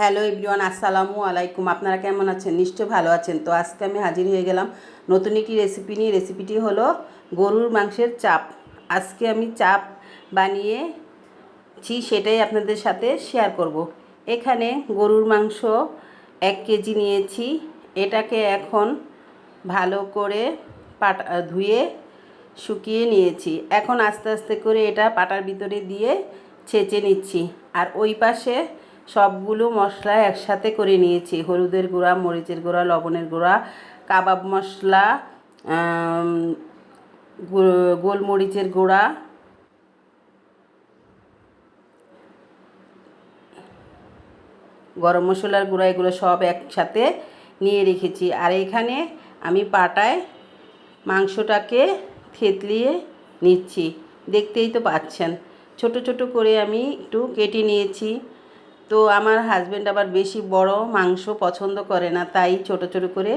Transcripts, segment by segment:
Hello everyone, আসসালামু আলাইকুম। আপনারা কেমন আছেন? নিশ্চয়ই ভালো আছেন। তো আজকে আমি হাজির হয়ে গেলাম নতুন একটি রেসিপি নিয়ে। রেসিপিটি হলো গরুর মাংসের চাপ। আজকে আমি চাপ বানিয়েছি সেটাই আপনাদের সাথে শেয়ার করব। এখানে গরুর মাংস এক কেজি নিয়েছি। এটাকে এখন ভালো করে পাটা, ধুয়ে শুকিয়ে নিয়েছি। এখন আস্তে আস্তে করে এটা পাটার ভিতরে দিয়ে ছেঁচে নিচ্ছি। আর ওই পাশে সবগুলো মশলা একসাথে করে নিয়েছি। হলুদের গুঁড়া, মরিচের গুঁড়া, লবণের গুঁড়া, কাবাব মশলা গোলমরিচের গুঁড়া, গরম মশলার গুঁড়া, এগুলো সব একসাথে নিয়ে রেখেছি। আর এখানে আমি পাটায় মাংসটাকে থেতলিয়ে নিচ্ছি। দেখতেই তো পাচ্ছেন। ছোট ছোট করে আমি একটু কেটে নিয়েছি। তো আমার হাজব্যান্ড আবার বেশি বড়, মাংস পছন্দ করে না, তাই ছোট ছোট করে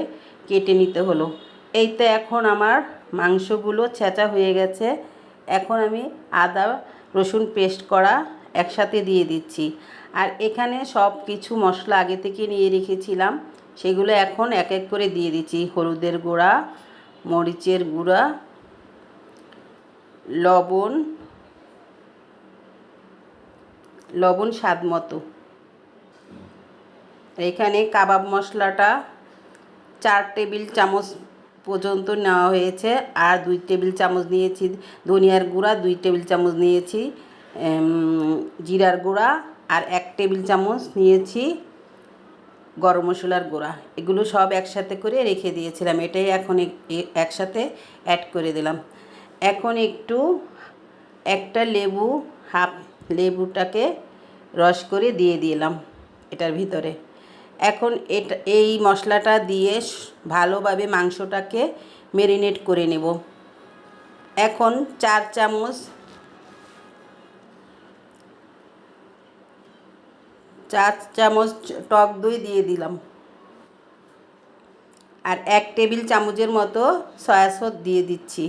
কেটে নিতে হলো। এই তো এখন আমার মাংসগুলো ছেঁচা হয়ে গেছে। এখন আমি আদা, রসুন পেস্ট করা একসাথে দিয়ে দিচ্ছি। আর এখানে সব কিছু মশলা আগে থেকে নিয়ে রেখেছিলাম। সেগুলো এখন এক এক করে দিয়ে দিচ্ছি। হলুদের গুঁড়া, মরিচের গুঁড়া, লবণ লবণ স্বাদ মতো। এখানে কাবাব মশলাটা চার টেবিল চামচ পর্যন্ত নেওয়া হয়েছে, আর দুই টেবিল চামচ নিয়েছি ধনিয়ার গুঁড়া, দুই টেবিল চামচ নিয়েছি জিরার গুঁড়া, আর এক টেবিল চামচ নিয়েছি গরম মশলার গুঁড়া। এগুলো সব একসাথে করে রেখে দিয়েছিলাম, এটাই এখন একসাথে অ্যাড করে দিলাম। এখন একটু একটা লেবু, হাফ লেবুটাকে রস করে দিয়ে দিলাম এটার ভিতরে। এখন এটা, এই মশলাটা দিয়ে ভালোভাবে মাংসটাকে মেরিনেট করে নেব। এখন চার চামচ চার চামচ টক দই দিয়ে দিলাম। আর এক টেবিল চামচের মতো সয়া সস দিয়ে দিচ্ছি।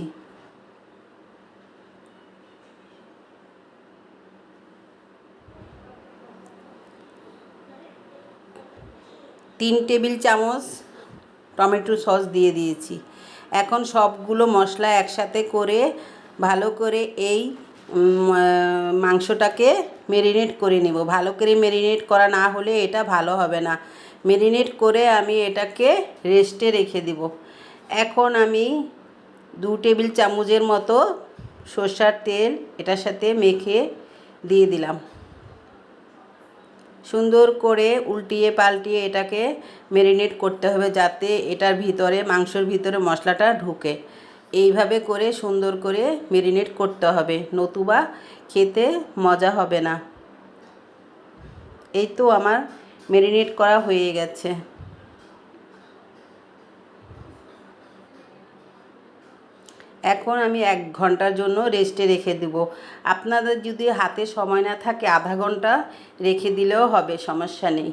তিন টেবিল চামচ টমেটো সস দিয়ে দিয়েছি। এখন সবগুলো মশলা একসাথে করে, ভালো করে এই মাংসটাকে মেরিনেট করে নেব। ভালো করে মেরিনেট করা না হলে এটা ভালো হবে না। মেরিনেট করে আমি এটাকে রেস্টে রেখে দিব। এখন আমি দু টেবিল চামচের মতো সর্ষার তেল এটার সাথে মেখে দিয়ে দিলাম। সুন্দর করে উল্টিয়ে পাল্টিয়ে এটাকে মেরিনেট করতে হবে যাতে এটার ভিতরে, মাংসের ভিতরে মশলাটা ঢুকে। এইভাবে করে সুন্দর করে মেরিনেট করতে হবে। নতুবা খেতে মজা হবে না। এই তো আমার মেরিনেট করা হয়ে গেছে। এখন আমি এক ঘণ্টার জন্য রেস্টে রেখে দেব। আপনাদের যদি হাতে সময় না থাকে, আধা ঘণ্টা রেখে দিলেও হবে, সমস্যা নেই।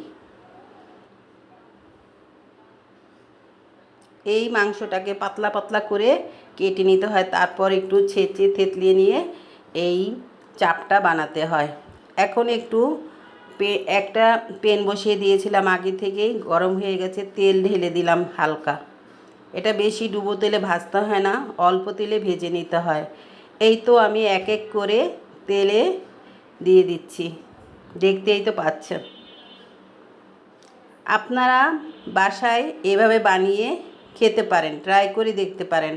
এই মাংসটাকে পাতলা পাতলা করে কেটে নিতে হয়, তারপর একটু ছেঁচে থেতলিয়ে নিয়ে এই চাপটা বানাতে হয়। এখন একটু একটা পেন বসিয়ে দিয়েছিলাম আগে থেকেই, গরম হয়ে গেছে, তেল ঢেলে দিলাম হালকা। এটা বেশি ডুবো তেলে ভাজতে হয় না, অল্প তেলে ভেজে নিতে হয়। এই তো আমি এক এক করে তেলে দিয়ে দিচ্ছি। দেখতেই তো পাচ্ছেন। আপনারা বাসায় এভাবে বানিয়ে খেতে পারেন ট্রাই করে দেখতে পারেন।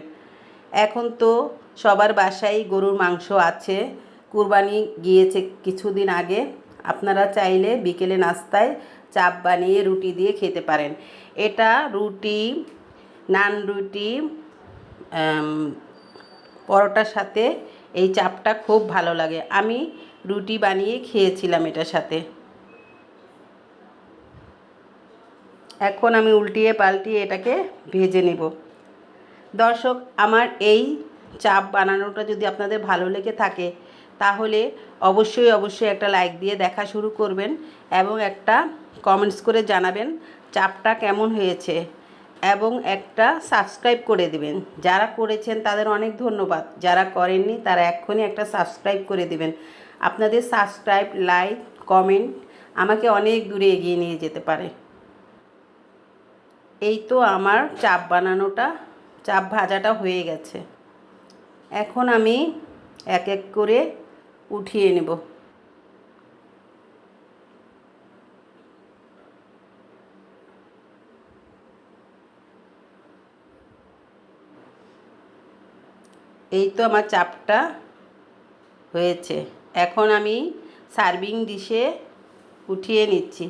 এখন তো সবার বাসায় গরুর মাংস আছে, কুরবানি গিয়েছে কিছুদিন আগে। আপনারা চাইলে বিকেলে নাস্তায় চাপ বানিয়ে রুটি দিয়ে খেতে পারেন। এটা রুটি নান, রুটি পরোটার সাথে এই চাপটা খুব ভালো লাগে। আমি রুটি বানিয়ে খেয়েছিলাম এটার সাথে। এখন আমি উল্টিয়ে পাল্টিয়ে এটাকে ভেজে নেব। দর্শক, আমার এই চাপ বানানোটা যদি আপনাদের ভালো লেগে থাকে, তাহলে অবশ্যই অবশ্যই একটা লাইক দিয়ে দেখা শুরু করবেন এবং একটা কমেন্টস করে জানাবেন চাপটা কেমন হয়েছে। এবং একটা সাবস্ক্রাইব করে দেবেন। যারা করেছেন তাদের অনেক ধন্যবাদ। যারা করেননি তারা এক্ষুনি একটা সাবস্ক্রাইব করে দেবেন। আপনাদের সাবস্ক্রাইব, লাইক, কমেন্ট আমাকে অনেক দূরে এগিয়ে নিয়ে যেতে পারে। এই তো আমার চাপ বানানোটা, চাপ ভাজাটা হয়ে গেছে। এখন আমি এক এক করে উঠিয়ে নেব। এই তো আমার চাপটা হয়েছে। এখন আমি সার্ভিং ডিশে উঠিয়ে নিচ্ছি।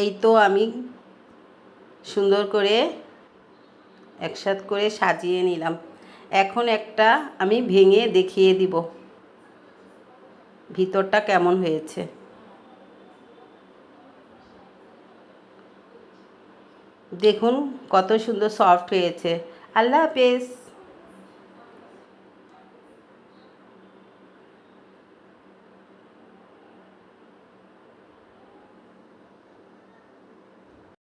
এই তো আমি সুন্দর করে একসাথ করে সাজিয়ে নিলাম। এখন একটা আমি ভেঙে দেখিয়ে দিব। ভিতরটা কেমন হয়েছে? দেখুন কত সুন্দর সফট হয়েছে। আল্লাহ হাফেজ।